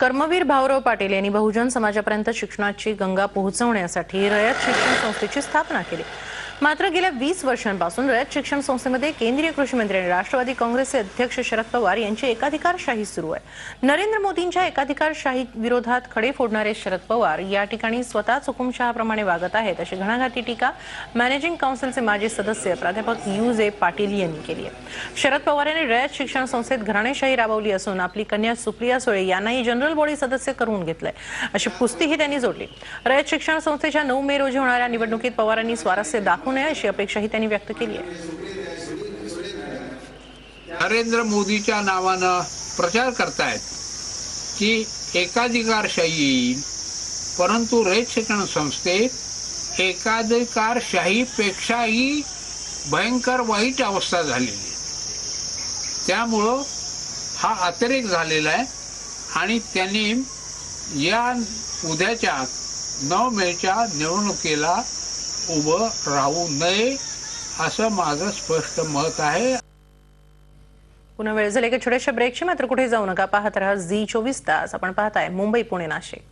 कर्मवीर भाऊराव पाटील यांनी बहुजन समाजापर्यंत शिक्षणाची गंगा पोहोचवण्यासाठी रयत शिक्षण संस्थेची स्थापना केली. मात्र गेल्या वीस वर्षांपासून रयत शिक्षण संस्थेमध्ये केंद्रीय कृषी मंत्री आणि राष्ट्रवादी काँग्रेसचे अध्यक्ष शरद पवार यांची एकाधिकारशाही सुरू आहे. नरेंद्र मोदींच्या एकाधिकारशाही विरोधात खडे फोडणारे शरद पवार या ठिकाणी स्वतःच हुकुमशहाप्रमाणे वागत आहेत अशी घणाघाती टीका मॅनेजिंग काउन्सिलचे माजी सदस्य प्राध्यापक यू जे पाटील यांनी केली आहे. शरद पवार यांनी रयत शिक्षण संस्थेत घराणेशाही राबवली असून आपली कन्या सुप्रिया सुळे यांनाही जनरल बॉडी सदस्य करून घेतलंय. अशी पुस्तीही त्यांनी जोडली. रयत शिक्षण संस्थेच्या नऊ मे रोजी होणाऱ्या निवडणुकीत पवारांनी स्वारस्य दाखवू नये अशी अपेक्षाही त्यांनी व्यक्त केली आहे. नरेंद्र मोदीच्या नावानं प्रचार करतायत की एकाधिकारशाही येईल परंतु रयत शिक्षण संस्थेत एकाधिकारशाहीपेक्षाही भयंकर वाईट अवस्था झालेली आहे. त्यामुळं हा अतिरेक झालेला आहे आणि त्यांनी या उद्याच्या नऊ मेच्या निवडणुकीला उभं राहू नये असं माझं स्पष्ट मत आहे. पुन्हा वेळ झाली की छोट्याशा ब्रेकची मात्र कुठे जाऊ नका. पाहत राहा झी चोवीस तास. आपण पाहताय मुंबई पुणे नाशिक.